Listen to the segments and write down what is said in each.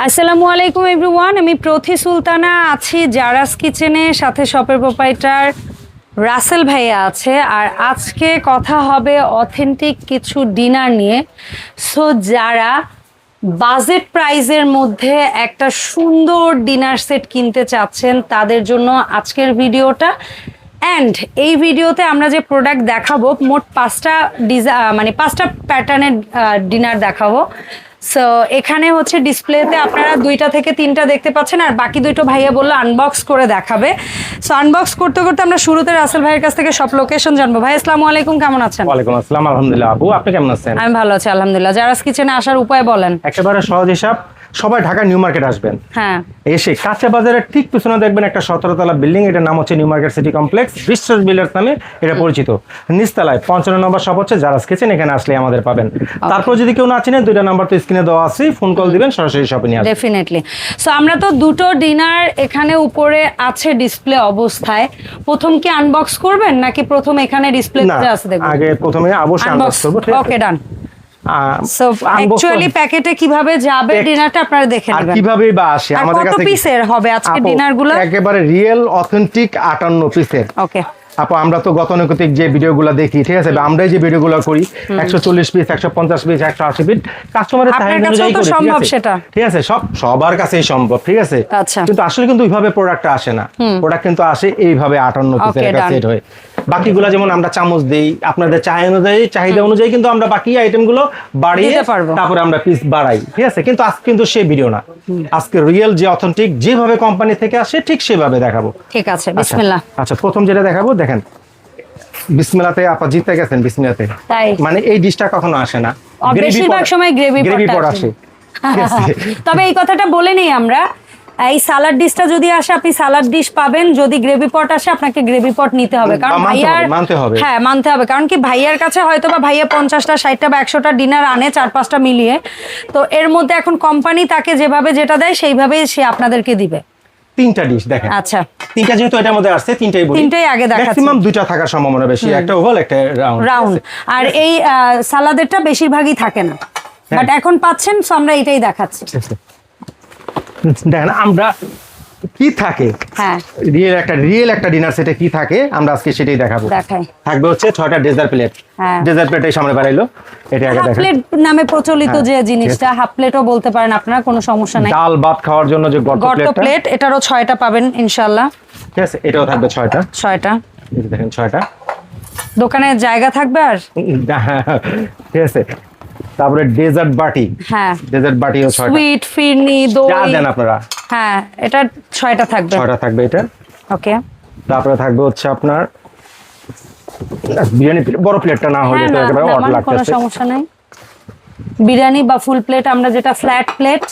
আসসালামু আলাইকুম এভরিওয়ান, আমি প্রথি সুলতানা আছি জারাস কিচেনে, সাথে শপের প্রোপাইটার রাসেল ভাইয়া আছে। আর আজকে কথা হবে অথেন্টিক কিছু ডিনার নিয়ে। সো যারা বাজেট প্রাইজের মধ্যে একটা সুন্দর ডিনার সেট কিনতে চাচ্ছেন, তাদের জন্য আজকের ভিডিওটা অ্যান্ড এই ভিডিওতে আমরা যে প্রোডাক্ট দেখাবো মোট পাঁচটা ডিজা মানে পাঁচটা প্যাটার্নের ডিনার দেখাবো। সো এখানে হচ্ছে ডিসপ্লেতে আপনারা দুইটা থেকে তিনটা দেখতে পাচ্ছেন আর বাকি দুটো ভাইয়া বলল আনবক্স করে দেখাবে। সো আনবক্স করতে করতে আমরা শুরুতে রাসেল ভাইয়ের কাছ থেকে সব লোকেশন জানব। ভাই আসসালামু আলাইকুম কেমন আছেন? ওয়ালাইকুম আসসালাম আলহামদুলিল্লাহ। আপু আপনি কেমন আছেন? আমি ভালো আছি আলহামদুলিল্লাহ। জারাস কিচেনে আসার উপায় বলেন। একেবারে সহজ হিসাব সবাই ঢাকা নিউ মার্কেট আসবেন। হ্যাঁ। এসে কাঁচা বাজারের ঠিক পিছনে দেখবেন একটা সতেরো সতেরোতলা বিল্ডিং এটার নাম হচ্ছে new market city complex Biswas builders নামে এটা পরিচিত। নিচতলায় পঞ্চান্ন নম্বর সব হচ্ছে যারা কিচেন এখানে আসলে আমাদের পাবেন। তারপর যদি কেউ না চিনেন দুইটা নাম্বার তো স্ক্রিনে দেওয়া আছে ফোন কল দিবেন সরাসরি শপে নিয়ে ডেফিনেটলি সো আমরা তো দুটো ডিনার এখানে উপরে আছে ডিসপ্লে অবস্থায়। প্রথম কি আনবক্স করবেন নাকি প্রথম এখানে ডিসপ্লে আছে দেখবেন আগে প্রথমে অবশ্যই আনবক্স করব okay done so unbox actually প্যাকেটে কীভাবে যাবে ডিনারটা আপনারা দেখে নেবেন। কীভাবে বা আসে? আর আমাদের কত পিসের হবে আজকে ডিনারগুলো একেবারে রিয়েল অথেন্টিক আটান্ন পিসের ওকে আপু আমরা তো গতানুগতিক যে ভিডিওগুলো দেখি ঠিক আছে? আমরা যে ভিডিওগুলো করি একশো চল্লিশ পিস একশো পঞ্চাশ পিস একশো আশি পিস কাস্টমারের চাহিদা অনুযায়ী করি, ঠিক সম্ভব আছে? সেটা। ঠিক আছে? সব সবার কাছেই সম্ভব ঠিক আছে? আচ্ছা। কিন্তু আসলে কিন্তু ওইভাবে প্রোডাক্টটা আসে না। প্রোডাক্ট কিন্তু আসে এইভাবে আটান্ন পিসের একটা সেট হয়ে। বাকিগুলো যেমন আমরা চামচ দেই আপনাদের চাহিদা অনুযায়ী চাহিদা অনুযায়ী কিন্তু আমরা বাকি আইটেমগুলো বাড়িয়ে তারপরে আমরা পিস বাড়াই। ঠিক আছে? কিন্তু আজকে কিন্তু সেই ভিডিও না। আজকে রিয়েল যে অথেন্টিক যেভাবে কোম্পানি থেকে আসে ঠিক সেভাবে দেখাবো। ঠিক আছে আচ্ছা, বিসমিল্লাহ। আচ্ছা প্রথম যেটা দেখাবো দেখেন। বিসমিল্লাতে আপা জিতে গেছেন বিসমিল্লাতে। তাই? মানে এই ডিশটা কখনো আসে না। বেশিরভাগ সময় গ্রেভি গ্রেভি আসে। তবে এই কথাটা বলে নেই আমরা। এই সালাড ডিশটা যদি আসে আপনি সালাড ডিশ পাবেন। যদি গ্রেভি পট আসে আপনাকে গ্রেভি পট নিতে হবে। কারণ ভাইয়ার মানতে হবে। হ্যাঁ মানতে হবে। কারণ কি ভাইয়ার কাছে হয়তো বা ভাইয়া পঞ্চাশটা ষাটটা বা একশোটা ডিনার আনে চার পাঁচটা মিলিয়ে। তো এর মধ্যে এখন কোম্পানি তাকে যেভাবে যেটা দেয় সেইভাবেই সে আপনাদেরকে দিবে। তিনটা ডিশ দেখেন। আচ্ছা। তিনটা যেহেতু এটার মধ্যে আসছে তিনটাই বলি। তিনটাই আগে দেখাচ্ছি। ম্যাক্সিমাম দুইটা থাকার সম্ভাবনা বেশি। একটা ওভাল একটা রাউন্ড রাউন্ড আর এই সালাদেরটা বেশিরভাগই থাকে না। হ্যাঁ। বাট এখন পাচ্ছেন সো আমরা এটাই দেখাচ্ছি। দেখেন আমরা কি থাকে? হ্যাঁ। রিয়েল একটা রিয়েল একটা ডিনার সেটে কি থাকে আমরা আজকে সেটাই দেখাবো। থাকবে হচ্ছে ছয়টা ডেজার্ট প্লেট হ্যাঁ। ডেজার্ট সামনে বাড়াইলো এটা আগে দেখেন প্লেট নামে প্রচলিত হ্যাঁ, যে জিনিসটা হাফ প্লেটও বলতে পারেন আপনারা কোনো সমস্যা নাই। ডাল ভাত খাওয়ার জন্য যে গর্ত গর্ত প্লেটটা প্লেট এটারও ছয়টা পাবেন ঠিক আছে এটাও থাকবে ছয়টা। ছয়টা। দেখেন ছয়টা। দোকানে জায়গা থাকবে আর? ঠিক আছে। তারপরে ডেজার্ট বাটি। হ্যাঁ। ডেজার্ট বাটিও ছয়টা। সুইট ফিরনি যা দেন আপনারা। হ্যাঁ এটা ছয়টা থাকবে। ছয়টা থাকবে এটা। ওকে তারপরে থাকবে হচ্ছে আপনার বিরিয়ানি বড় প্লেটটা না হলে হ্যাঁ তো একেবারে অড নামান কোনো সমস্যা নাই। বিরিয়ানি বা ফুল প্লেট আমরা যেটা ফ্ল্যাট প্লেট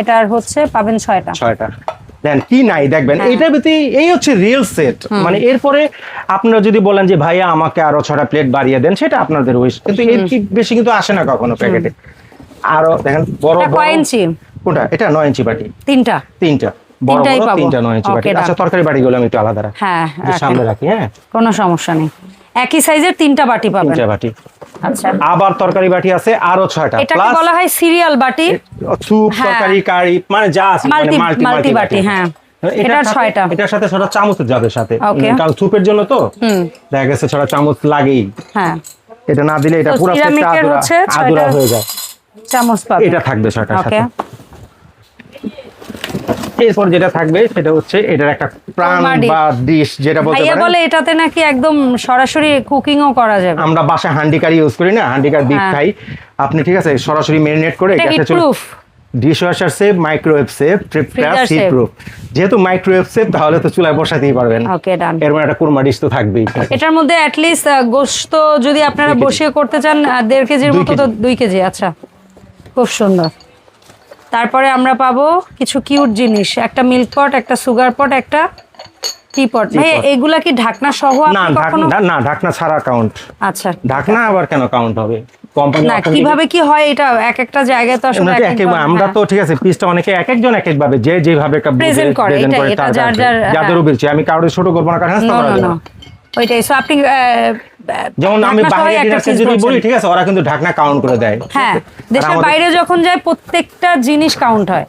এটার হচ্ছে পাবেন ছয়টা। ছয়টা। দেন কি নাই দেখবেন হ্যাঁ। এইটার এই হচ্ছে রিয়েল সেট মানে এরপরে আপনারা যদি বলেন যে ভাইয়া আমাকে আরও ছটা প্লেট বাড়িয়ে দেন সেটা আপনাদের উইশ কিন্তু এর কি বেশি কিন্তু আসে না কখনো প্যাকেটে। আরও দেখেন বড় এটা বড় কয় ইঞ্চি? কোনটা? এটা নয় ইঞ্চি বাটি। তিনটা। তিনটা। বড় বড় তিনটা নয় ইঞ্চি বাটি। আচ্ছা তরকারি বাটিগুলো আমি একটু আলাদা রাখি। হ্যাঁ সামনে রাখি হ্যাঁ। কোনো সমস্যা নেই। একই সাইজের তিনটা বাটি পাবেন। তিনটা বাটি। আচ্ছা। আবার তরকারি বাটি আছে আরও ছয়টা। এটাকে প্লাস বলা হয় সিরিয়াল বাটি। স্যুপ হ্যাঁ। তরকারি কারি মানে যা আছে মানে মাল্টি মাল্টি বাটি হ্যাঁ। এটার ছয়টা। এটার সাথে ছটা চামচ যাবে সাথে. কারণ স্যুপের জন্য তো। হুম। দেখা গেছে ছটা চামচ লাগেই। হ্যাঁ। এটা না দিলে এটা পুরো আদুরা ছয়টা- হয়ে যায়। চামচ পাবে এটা থাকবে ছয়টার ওকে। সাথে। এরপর যেটা থাকবে সেটা হচ্ছে এটার একটা প্রাণ বা ডিশ যেটা বলতে পারেন। বলে এটাতে নাকি একদম সরাসরি কুকিংও করা যাবে। আমরা বাসায় হান্ডিকারি ইউজ করি না হান্ডিকার বিফ হ্যাঁ। খাই। আপনি ঠিক আছে সরাসরি মেরিনেট করে এটা গ্যাসে heat proof dish washer safe microwave safe heat proof যেহেতু মাইক্রোওয়েভ সেফ তাহলে তো চুলায় বসাতেই পারবেন। ওকে ডান এর মানে একটা কুরমা ডিশ তো থাকবেই। এটার মধ্যে অ্যাটলিস্ট গোস্ত যদি আপনারা বসিয়ে করতে চান আহ, দেড় কেজির দুই মতো তো কেজি। দুই কেজি আচ্ছা। খুব সুন্দর। তারপরে আমরা পাবো কিছু কিউট জিনিস একটা মিল্ক পট একটা সুগার পট একটা টি পট ভাই। এগুলা কি ঢাকনা সহ না না ঢাকনা ছাড়া কাউন্ট আচ্ছা ঢাকনা আবার কেন কাউন্ট হবে কোম্পানি না কীভাবে কি হয় এটা এক একটা জায়গায় তো আসলে এক এক আমরা হ্যাঁ। তো ঠিক আছে পিসটা অনেকে এক একজন এক এক ভাবে যে যেভাবে Present করে, এটা যার যার, যাদের হ্যাঁ। আমি কারোর ছোট করব না কারণ. ওইটাই। সো আপনি যেমন আমি বাইরে যদি বলি ঠিক আছে ওরা কিন্তু ঢাকনা কাউন্ট করে দেয়। হ্যাঁ দেশের বাইরে যখন যায় প্রত্যেকটা জিনিস কাউন্ট হয়।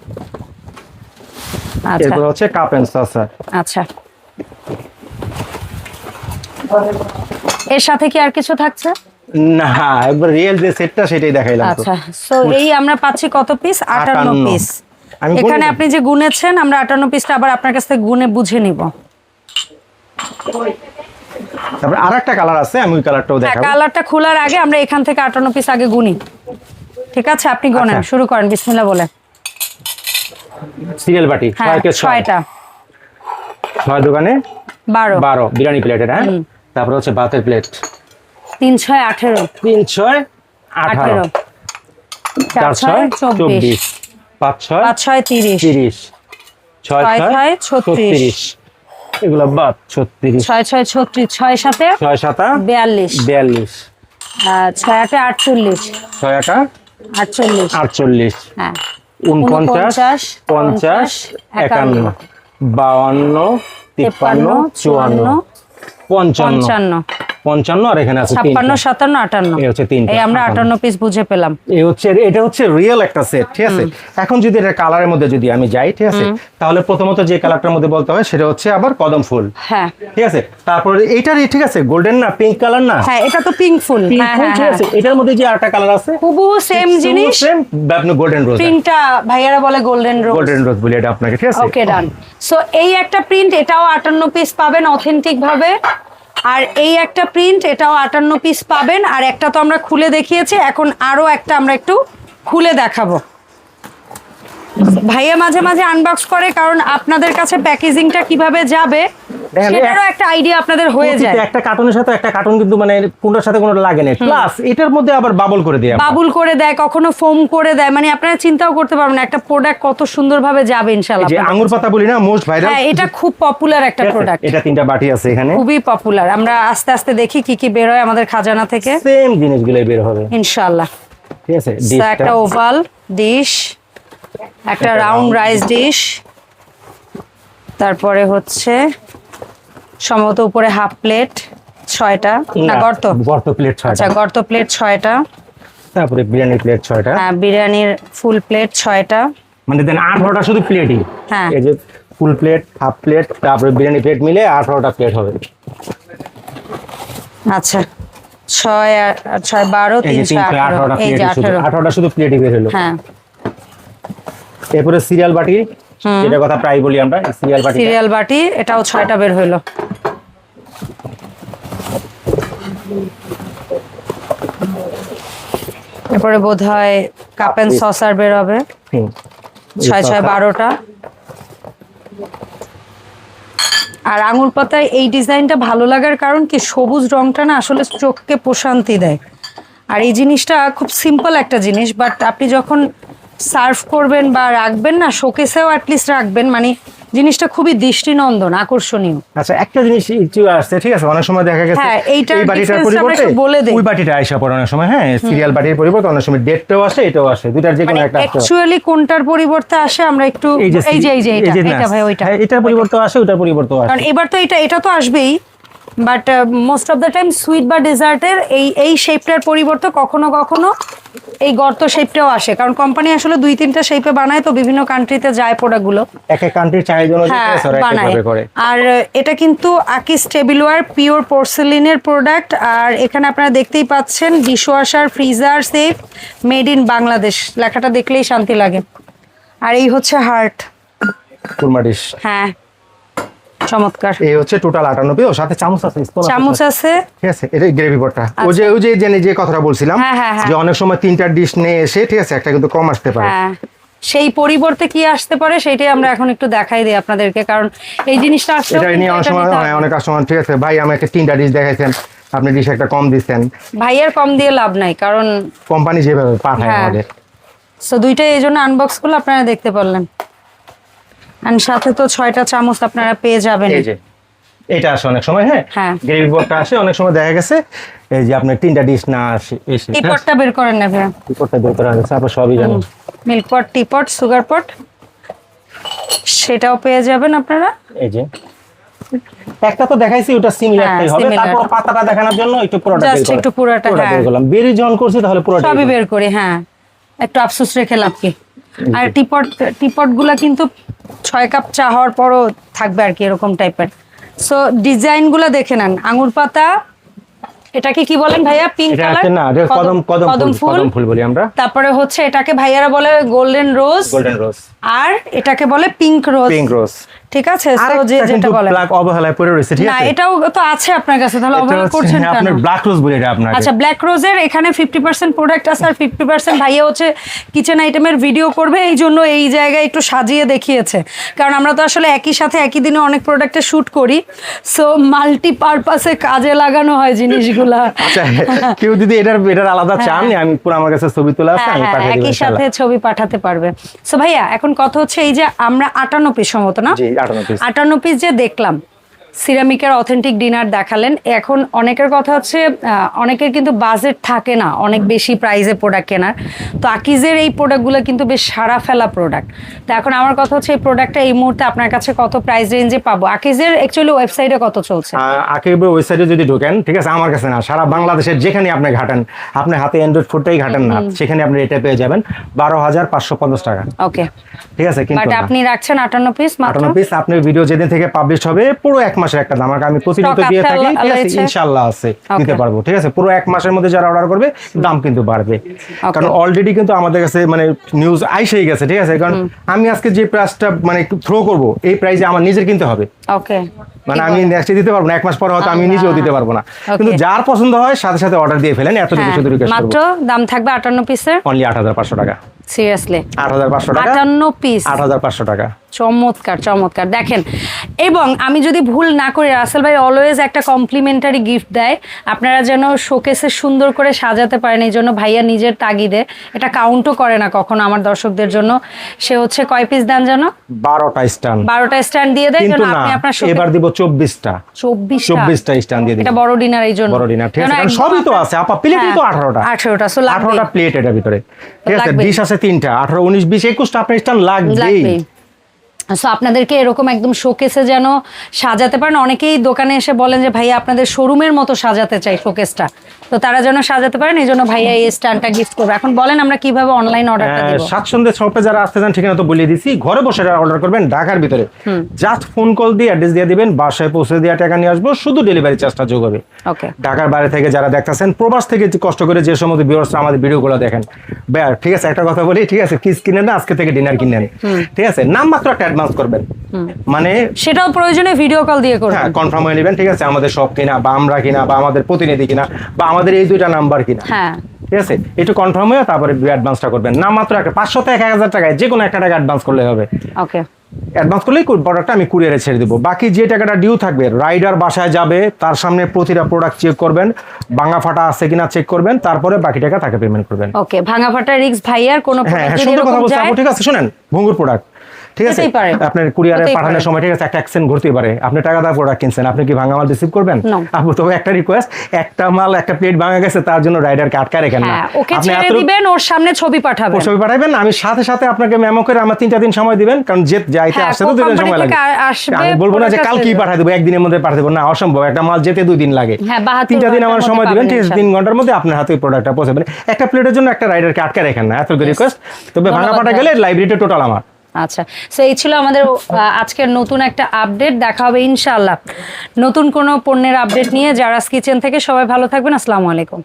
আচ্ছা। এরপর হচ্ছে কাপ এন্ড সসার আচ্ছা। এর সাথে কি আর কিছু থাকছে? না একবার রিয়েল যে সেটটা সেটাই দেখাইলাম আচ্ছা। সো এই আমরা পাচ্ছি কত পিস আটান্ন 58 পিস এখানে আপনি যে গুনেছেন আমরা আটান্ন পিসটা আবার আপনার কাছ থেকে গুনে বুঝে নিব। তারপর আরেকটা কালার আছে আমি ওই কালারটাও হ্যাঁ, দেখাবো। কালারটা খোলার আগে আমরা এখান থেকে 58 পিস আগে গুনি। ঠিক আছে? আপনি আচ্ছা। গোনেন শুরু করেন বিসমিল্লাহ বলে সিরিয়াল বাটি হ্যাঁ, ছয়টা ছয়টা। ছয় দোকানে? 12 12 বিরিয়ানি প্লেটের হ্যাঁ? তারপর হচ্ছে ভাতের প্লেট 3 6 18 3 6 18 4 6 24 5 6 5 6 30 30 6 6 36 এগুলো বাদ ছত্রিশ। ছয় ছয় ছত্রিশ ছয় সাথে ছয় সাতা? বিয়াল্লিশ। বিয়াল্লিশ। ছয় আটে আটচল্লিশ। ছয় আটা? আটচল্লিশ। আটচল্লিশ। হ্যাঁ। উনপঞ্চাশ পঞ্চাশ একান্ন, বাউান্ন তিপ্পান্ন চুয়ান্ন। পঞ্চান্ন। পঞ্চান্ন পঞ্চান্ন আর এখানে আছে ছাপ্পান্ন তিনটা সাতান্ন আটান্ন। এই হচ্ছে তিনটা, এই আমরা আটান্ন। আটান্ন পিস বুঝে পেলাম। এই হচ্ছে এটা হচ্ছে রিয়েল একটা সেট ঠিক আছে? এখন যদি এটা কালারের মধ্যে যদি আমি যাই ঠিক আছে? তাহলে প্রথমত যে কালারটার মধ্যে বলতে হয় সেটা হচ্ছে আবার কদম ফুল। হ্যাঁ। ঠিক আছে? তারপরে এইটারই ঠিক আছে গোল্ডেন না পিঙ্ক কালার না? হ্যাঁ এটা তো পিঙ্ক ফুল। পিঙ্ক হ্যাঁ ফুল হ্যাঁ ঠিক হ্যাঁ। আছে এটার মধ্যে যে আরেকটা কালার আছে? হুবহু সেম জিনিস। সেম আপনি গোল্ডেন রোজ প্রিন্টটা ভাইয়ারা বলে গোল্ডেন রোজ গোল্ডেন রোজ বলি এটা আপনাকে ঠিক আছে? ওকে ডান সো এই একটা প্রিন্ট এটাও আটান্ন পিস পাবেন অথেন্টিক ভাবে। আর এই একটা প্রিন্ট এটাও আটান্ন পিস পাবেন। আর একটা তো আমরা খুলে দেখিয়েছি, এখন আরও একটা আমরা একটু খুলে দেখাবো। ভাইয়া মাঝে মাঝে আনবক্স করে, কারণ আপনাদের কাছে প্যাকেজিংটা কীভাবে যাবে সেটারও একটা আইডিয়া আপনাদের হয়ে যায়। একটা কার্টুনের সাথে একটা কার্টুন কিন্তু মানে কোনটার সাথে কোনটা লাগে না প্লাস এটার মধ্যে আবার বাবল করে দেয় বাবুল করে দেয় কখনো ফোম করে দেয় মানে আপনারা চিন্তাও করতে পারবেন না, একটা প্রোডাক্ট কত সুন্দরভাবে যাবে ইনশাল্লাহ যে আঙ্গুর পাতা বলি না মোস্ট ভাইরাল হ্যাঁ এটা খুব পপুলার একটা প্রোডাক্ট এটা তিনটা বাটি আছে এখানে। খুবই পপুলার আমরা আস্তে আস্তে দেখি কি কি বেরোয় আমাদের খাজানা থেকে। সেম জিনিসগুলোই বের হবে। ইনশাল্লাহ ঠিক আছে একটা ওভাল ডিশ একটা রাউন্ড রাইস ডিশ তারপরে হচ্ছে সম্ভবত উপরে হাফ প্লেট ছয়টা। না গর্ত। গর্ত প্লেট ছয়টা। আচ্ছা গর্ত প্লেট ছয়টা। তারপরে বিরিয়ানি প্লেট ছয়টা। হ্যাঁ বিরিয়ানির ফুল প্লেট ছয়টা। মানে দেন আঠারোটা শুধু প্লেটই। হ্যাঁ। এই যে ফুল প্লেট হাফ প্লেট তারপরে বিরিয়ানি প্লেট মিলে আঠারোটা প্লেট হবে। আচ্ছা ছয় আর ছয় বারো তিনশো আঠারোটা প্লেট আঠারোটা শুধু প্লেটই বের হলো। হ্যাঁ। এরপরে সিরিয়াল বাটি যেটা কথা প্রায় বলি আমরা সিরিয়াল বাটি সিরিয়াল বাটি এটাও ছয়টা বের হইল। এরপরে বোধ হয় কাপ এন্ড সসার বের হবে। ছয় ছয় বারোটা। আর আঙুর পাতায় এই ডিজাইনটা ভালো লাগার কারণ কি সবুজ রংটা না আসলে চোখকে প্রশান্তি দেয়। আর এই জিনিসটা খুব সিম্পল একটা জিনিস বাট আপনি যখন সার্ভ করবেন বা রাখবেন না শোকেসেও অ্যাটলিস্ট রাখবেন। মানে জিনিসটা খুবই দৃষ্টিনন্দন আকর্ষণীয়। আচ্ছা একটা জিনিস একটু আসছে ঠিক আছে? অনেক সময় দেখা গেছে হ্যাঁ, এইটার এই বাটিটার পরিবর্তে। ওই বাটিটা আইসা পড়ে অনেক সময় হ্যাঁ সিরিয়াল বাটির পরিবর্তে অনেক সময় ডেটটাও আসে এটাও আসে দুটার যে কোনো মানে একটা অ্যাকচুয়ালি কোনটার পরিবর্তে আসে আমরা একটু এই যে এই যে এটা এটা ভাই ওইটা। হ্যাঁ, এটার পরিবর্তে আসে ওটার পরিবর্তে আসে। কারণ এবার তো এটা এটা তো আসবেই। But most of the time sweet বা ডেজার্টের এই এই শেপটার পরিবর্তে কখনো কখনো এই গর্ত শেপটাও আসে। কারণ কোম্পানি আসলে দুই তিনটা শেপে বানায় তো বিভিন্ন কান্ট্রিতে যায় প্রোডাক্টগুলো এক এক কান্ট্রির চাহিদা অনুযায়ী হ্যাঁ বানায়। আর এটা কিন্তু আকিস টেবিলওয়ার পিওর পোর্সেলিনের প্রোডাক্ট আর এখানে আপনারা দেখতেই পাচ্ছেন dishwasher freezer safe made in Bangladesh লেখাটা দেখলেই শান্তি লাগে। আর এই হচ্ছে হার্ট কুরমা ডিশ হ্যাঁ। চমৎকার। এই হচ্ছে টোটাল আটান্ন পিস সাথে চামচ আছে চামচ আছে। ঠিক আছে এটা গ্রেভি ওই যে ওই যে জেনে যে কথাটা বলছিলাম হ্যাঁ, হ্যাঁ, হ্যাঁ। যে অনেক সময় তিনটা ডিশ নিয়ে এসে ঠিক আছে একটা কিন্তু কম আসতে পারে। সেই পরিবর্তে কি আসতে পারে সেটাই আমরা এখন একটু দেখাই দিই আপনাদেরকে কারণ এই জিনিসটা আসলে এটা নিয়ে অনেক সময় হয় অনেক কাস্টমার ঠিক আছে। ভাই আমাকে তিনটা ডিশ দেখাইছেন আপনি ডিশ একটা কম দিচ্ছেন ভাইয়ের কম দিয়ে লাভ নাই কারণ কোম্পানি যেভাবে পাঠায়। আমাদের। সো দুইটাই এই জন্য আনবক্স করলে আপনারা দেখতে পারলেন। আর সাথে তো ছয়টা চামচ আপনারা পেয়ে যাবেন। এই যে এটা আসে অনেক সময় হ্যাঁ? হ্যাঁ। গ্রেভি পটটা আসে অনেক সময় দেখা গেছে এই যে আপনার তিনটা ডিশ না আসে এসে টি পটটা বের করেন না ভাইয়া। রিপোর্টটা বের করা হয়েছে আপনার সবই জানেন। মিল্ক পট টি পট সুগার পট সেটাও পেয়ে যাবেন আপনারা। এই যে। একটা তো দেখাইছি ওটা হ্যাঁ, সিমিলারটাই হবে তারপর পাতাটা দেখানোর জন্য একটু পুরোটা বের করা। একটু পুরোটা, হ্যাঁ। বের করলাম। বেরি যখন করছি তাহলে পুরোটা সবই বের করি হ্যাঁ। একটু আফসোস রেখে লাভ কি? আর টিপট টিপটগুলা কিন্তু ছয় কাপ চা হওয়ার পরও থাকবে আর কি এরকম টাইপের সো ডিজাইনগুলা দেখে নেন। আঙুর পাতা এটাকে কি বলেন ভাইয়া? পিঙ্ক কালার না কদম কদম কদম ফুল ফুল। কদম ফুল বলি আমরা। তারপরে হচ্ছে এটাকে ভাইয়ারা বলে গোল্ডেন রোজ গোল্ডেন রোজ আর এটাকে বলে পিঙ্ক রোজ পিঙ্ক রোজ ঠিক আছে? So যে যেটা বলে ব্ল্যাক অবহেলায় পড়ে রয়েছে ঠিক না এটাও তো আছে আপনার কাছে তাহলে অবহেলা করছেন হ্যাঁ, কেন? আপনার ব্ল্যাক রোজ বলি এটা আপনাকে আচ্ছা ব্ল্যাক রোজের এখানে ফিফটি পার্সেন্ট প্রোডাক্ট আছে আর ফিফটি পার্সেন্ট ভাইয়া হচ্ছে কিচেন আইটেমের ভিডিও করবে এই জন্য এই জায়গায় একটু সাজিয়ে দেখিয়েছে। কারণ আমরা তো আসলে একই সাথে একই দিনে অনেক প্রোডাক্টে শ্যুট করি। সো মাল্টি পারপাসে কাজে লাগানো হয় জিনিসগুলা। আচ্ছা কেউ যদি এটার এটার আলাদা চান আমি পুরো আমার কাছে ছবি তোলা আছে হ্যাঁ, আমি হ্যাঁ, পাঠিয়ে দেব একই সাথে ছবি পাঠাতে পারবে। সো ভাইয়া এখন কথা হচ্ছে এই যে আমরা আটান্ন পিস সম্ভবত না? 58 আটান্ন পিস যে দেখলাম। সিরামিকের অথেন্টিক ডিনার দেখালেন। এখন অনেকের কথা হচ্ছে অনেকের কিন্তু বাজেট থাকে না অনেক বেশি প্রাইসে প্রোডাক্ট কেনার। তো আকিজের এই প্রোডাক্টগুলো কিন্তু বেশ সারা ফেলা প্রোডাক্ট তো এখন আমার কথা হচ্ছে এই প্রোডাক্টটা এই মুহূর্তে আপনার কাছে কত প্রাইস রেঞ্জে পাবো? আকিজের অ্যাকচুয়ালি ওয়েবসাইটে কত চলছে? আকিব ওয়েবসাইটে যদি ঢোকেন ঠিক আছে? আমার কাছে না সারা বাংলাদেশের যেখানে আপনি ঘাটেন আপনি হাতে অ্যান্ড্রয়েড ফোনটাই ঘাটেন না সেখানে আপনি এটা পেয়ে যাবেন বারো হাজার পাঁচশো পঞ্চাশ টাকা। ওকে ঠিক আছে? কিন্তু আপনি রাখছেন আটান্ন পিস আটান্ন পিস আপনার ভিডিও যেদিন থেকে পাবলিশ হবে পুরো এক মাসের একটা দাম। আর আমি প্রতিনিয়ত দিয়ে থাকি ঠিক আছে রয়েছে? ইনশাল্লাহ আছে দিতে পারব ঠিক আছে? পুরো এক মাসের মধ্যে যারা অর্ডার করবে দাম কিন্তু বাড়বে। কারণ অলরেডি কিন্তু আমাদের কাছে মানে নিউজ আইসেই গেছে ঠিক আছে? কারণ আমি আজকে যে প্রাইসটা মানে থ্রো করব এই প্রাইসে আমার নিজের কিনতে হবে। ওকে মানে আমি নেক্সট দিতে পারব না এক মাস পর হয়তো আমি নিজেও দিতে পারব না। কিন্তু যার পছন্দ হয় সাথে সাথে অর্ডার দিয়ে ফেলেন শুধু রিকোয়েস্ট হ্যাঁ, মাত্র দাম থাকবে আটান্ন পিসের অনলি আট হাজার পাঁচশো টাকা। সিরিয়াসলি আট হাজার পাঁচশো টাকা? আটান্ন পিস আট হাজার পাঁচশো টাকা। চমৎকার চমৎকার। দেখেন এবং আমি যদি ভুল না করি রাসেল ভাই অলওয়েজ একটা কমপ্লিমেন্টারি গিফট দেয়। আপনারা যেন শোকেসে সুন্দর করে সাজাতে পারেন এই জন্য ভাইয়া নিজের তাগিদে এটা কাউন্টও করে না কখনো আমার দর্শকদের জন্য। সে হচ্ছে কয় পিস দেন যেন বারোটা স্টান বারোটা স্ট্যান্ড দিয়ে দেয় যেন আপনি আপনার এবার দিব চব্বিশটা। চব্বিশ চব্বিশটা স্টান দিয়ে এটা বড় ডিনার এই জন্য। বড় ডিনার ঠিক আছে সবই তো আছে। আপা প্লেটই তো হ্যাঁ, আঠারোটা। আঠারোটা সো আঠারোটা প্লেট এটার ভিতরে। ঠিক আছে ডিশ আছে তিনটা, আঠারো, উনিশ, বিশ, একুশটা আপনার লাগবেই। লাগবেই। সো আপনাদেরকে এরকম একদম শোকেসে যেন সাজাতে পারেন। অনেকেই দোকানে এসে বলেন যে ভাই আপনাদের শোরুমের মতো সাজাতে চাই শোকেসটা তো তারা যেন সাজাতে পারেন এই জন্য ভাইয়া এই স্ট্যান্ডটা গিফট করবে। এখন বলেন আমরা কীভাবে অনলাইন অর্ডারটা দেবো। সাতসন্ধ্যে শপে যারা আসতে চান ঠিকানা তো বলে দিছি। ঘরে বসে অর্ডার করবেন ঢাকার ভিতরে। জাস্ট ফোন কল দিয়ে অ্যাড্রেস দিয়ে দিবেন বাসায় পৌঁছে দিয়ে টাকা নিয়ে আসব শুধু ডেলিভারি চার্জটা যোগ হবে। ওকে ঢাকার বাইরে থেকে যারা দেখতেছেন প্রবাস থেকে কষ্ট করে যে সমস্ত ভিউয়ার্স আমাদের ভিডিওগুলো দেখেন। ব্যার ঠিক আছে একটা কথা বলি ঠিক আছে কিস কিনেন না আজকে থেকে ডিনার কিনেন ঠিক আছে নাম মাত্র একটা অ্যাডভান্স করবেন। মানে সেটাও প্রয়োজনে ভিডিও কল দিয়ে করবেন। হ্যাঁ কনফার্ম হয়ে নেবেন ঠিক আছে আমাদের সব কিনা বা আমরা কিনা বা আমাদের প্রতিনিধি কিনা বা আমাদের এই দুইটা নাম্বার কিনা। হ্যাঁ। ঠিক আছে? একটু কনফার্ম হয়ে তারপরে অ্যাডভান্সটা করবেন। না মাত্র একটা পাঁচশো থেকে এক হাজার টাকায় যে কোনো একটা টাকা অ্যাডভান্স করলে হবে। ওকে অ্যাডভান্স করলেই প্রোডাক্টটা আমি কুরিয়ারে ছেড়ে দেবো। বাকি যে টাকাটা ডিউ থাকবে রাইডার বাসায় যাবে তার সামনে প্রতিটা প্রোডাক্ট চেক করবেন ভাঙা ফাটা আছে কিনা চেক করবেন তারপরে বাকি টাকা তাকে পেমেন্ট করবেন। ওকে ভাঙা ফাটা রিক্স ভাইয়ার কোনো হ্যাঁ হ্যাঁ সুন্দর কথা বলছি ঠিক আছে শুনেন ভঙ্গুর প্রোডাক্ট ঠিক আছে? আপনার কুরিয়ারে পাঠানোর সময় ঠিক আছে? একটা অ্যাকশন ঘুরতেই পারে। আপনি টাকা দেওয়া প্রোডাক্ট কিনছেন। আপনি কি ভাঙা মাল রিসিভ করবেন? No. আপু তবে একটা রিকোয়েস্ট একটা মাল একটা প্লেট ভাঙা গেছে তার জন্য রাইডারকে আটকা রেখেন না। হ্যাঁ আপনি ছেড়ে দিবেন ওর সামনে ছবি পাঠাবেন। ছবি পাঠাবেন আমি সাথে সাথে আপনাকে মেমো করে আমার তিনটা দিন সময় দিবেন কারণ যে যাইতে হ্যাঁ, আসতে তো দুদিন সময় লাগে আমি বলব না যে কাল কি পাঠাই দেবো একদিনের মধ্যে পাঠাই দেবো। না অসম্ভব একটা মাল যেতে দুই দিন লাগে। হ্যাঁ, তিনটা দিন আমার সময় দিবেন ঠিক আছে? তিন ঘণ্টার মধ্যে আপনার হাতে প্রোডাক্টটা পৌঁছাবেন একটা প্লেটের জন্য একটা রাইডারকে আটকে রেখেন না এত রিকোয়েস্ট তবে ভাঙা পাঠা। গেলে লাইব্রেরিটা টোটাল আমার। আচ্ছা সো এই ছিল আমাদের আজকের নতুন একটা আপডেট দেখা হবে ইনশাআল্লাহ। নতুন কোনো পণ্যের আপডেট নিয়ে যারা কিচেন থেকে, সবাই ভালো থাকবেন, আসসালামু আলাইকুম।